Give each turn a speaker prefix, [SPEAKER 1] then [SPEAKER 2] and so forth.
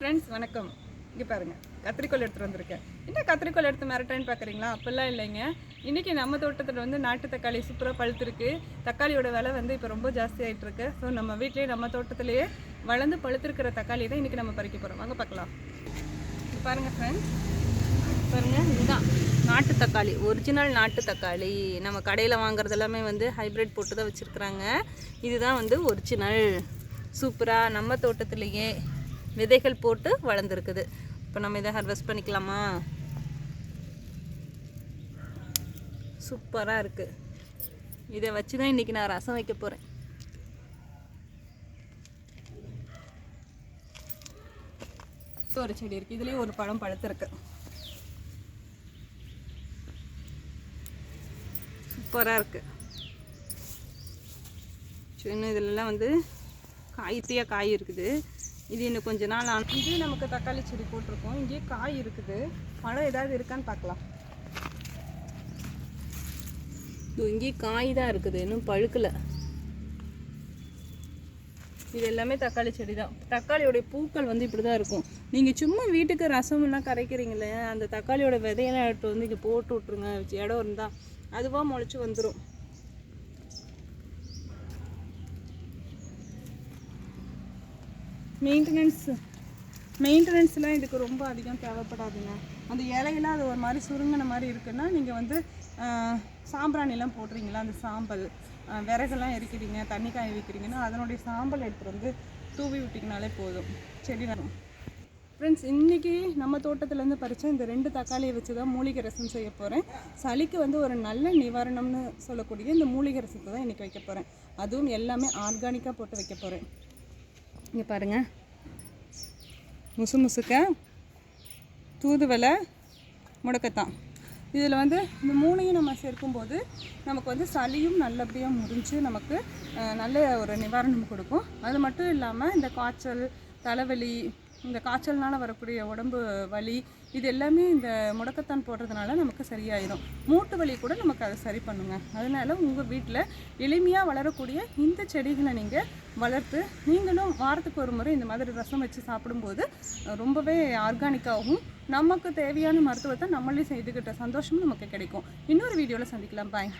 [SPEAKER 1] Friends வணக்கம். இங்கே பாருங்க கத்திரிக்கோல் எடுத்துகிட்டு வந்திருக்கேன். என்ன கத்திரிக்கோல் எடுத்து மிரட்டேன்னு பார்க்குறீங்களா அப்போல்லாம் இல்லைங்க. இன்றைக்கி நம்ம தோட்டத்தில் வந்து நாட்டு தக்காளி சூப்பராக பழுத்துருக்கு. தக்காளியோட விலை வந்து இப்போ ரொம்ப ஜாஸ்தி இருக்கு ஸோ நம்ம வீட்டிலேயே நம்ம தோட்டத்திலேயே வளர்ந்து பழுத்திருக்கிற தக்காளி தான் இன்றைக்கி நம்ம பறிக்க போகிறோம் வாங்க பார்க்கலாம் பாருங்கள் ஃப்ரெண்ட்ஸ் பாருங்கள் இதுதான். நாட்டு தக்காளி. ஒரிஜினல் நாட்டு தக்காளி. நம்ம கடையில் வாங்குறது எல்லாமே வந்து ஹைப்ரிட் போட்டு தான் வச்சுருக்குறாங்க. இதுதான் வந்து ஒரிஜினல் சூப்பராக நம்ம தோட்டத்துலேயே விதைகள் போட்டு வளர்ந்துருக்குது. இப்போ நம்ம இதை ஹார்வெஸ்ட் பண்ணிக்கலாமா? சூப்பராக இருக்குது இதை வச்சு தான் இன்றைக்கி நான் ரசம் வைக்க போகிறேன் ஒரு செடி இருக்குது இதுலேயும் ஒரு பழம் பழுத்திருக்கு. சூப்பராக இருக்குது சின்ன இதிலலாம் வந்து காய்த்தியாக காய் இருக்குது. இது இன்னும் கொஞ்ச நாள் ஆன இங்கேயும் நமக்கு தக்காளி செடி போட்டிருக்கோம். இங்கேயே காய் இருக்குது. பழம் ஏதாவது இருக்கான்னு பார்க்கலாம். இங்கேயும் காய் தான் இருக்குது. இன்னும் பழுக்கலை. இது எல்லாமே தக்காளி செடி தான். தக்காளியோடைய பூக்கள் வந்து இப்படி தான் இருக்கும். நீங்கள் சும்மா வீட்டுக்கு ரசம்லாம் கரைக்கிறீங்களே அந்த தக்காளியோட விதையெல்லாம் எடுத்து வந்து இங்கே போட்டு விட்ருங்க இடம் இருந்தால் அதுவாக முளைச்சி வந்துடும் மெயின்டெனன்ஸ் மெயின்டெனன்ஸ்லாம் இதுக்கு ரொம்ப அதிகம் தேவைப்படாதுங்க. அந்த இலையெல்லாம் அது ஒரு மாதிரி சுருங்கின மாதிரி இருக்குன்னா நீங்கள் வந்து சாம்பிராணிலாம் போடுறீங்களா? அந்த சாம்பல் விறகெல்லாம் எரிக்கிறீங்க தண்ணி காய வைக்கிறீங்கன்னா அதனுடைய சாம்பல் எடுத்துகிட்டு வந்து தூவி விட்டிங்கனாலே போதும். செடி வரும் ஃப்ரெண்ட்ஸ் இன்றைக்கி நம்ம தோட்டத்துலேருந்து பறித்த இந்த ரெண்டு தக்காளியை வச்சு தான் மூலிகை ரசம் செய்ய போகிறேன் சளிக்கு வந்து ஒரு நல்ல நிவாரணம்னு சொல்லக்கூடிய இந்த மூலிகை ரசத்தை தான் இன்றைக்கி வைக்க போகிறேன் அதுவும் எல்லாமே ஆர்கானிக்காக போட்டு வைக்க போகிறேன் இங்கே பாருங்கள் முசு முசுக்க தூதுவளை முடக்கத்தான். இதில் வந்து இந்த மூணையும் நம்ம சேர்க்கும்போது நமக்கு வந்து சளியும் நல்லபடியாக முறிஞ்சு நமக்கு நல்ல ஒரு நிவாரணம் கொடுக்கும். அது மட்டும் இல்லாமல் இந்த காய்ச்சல் தலைவலி இந்த காய்ச்சல்னால வரக்கூடிய உடம்பு வலி இது எல்லாமே இந்த முடக்கத்தான் போடுறதுனால நமக்கு சரியாயிடும் மூட்டு வலி கூட நமக்கு அதை சரி பண்ணுங்க. அதனால உங்கள் வீட்டில் எளிமையாக வளரக்கூடிய இந்த செடிகளை நீங்கள் வளர்த்து நீங்களும் வாரத்துக்கு ஒரு முறை இந்த மாதிரி ரசம் வச்சு சாப்பிடும்போது ரொம்பவே ஆர்கானிக்காகவும் நமக்கு தேவையான மருத்துவத்தை நம்மளே செய்துக்கிட்ட சந்தோஷமும் நமக்கு கிடைக்கும். இன்னொரு வீடியோவில் சந்திக்கலாம். பாய்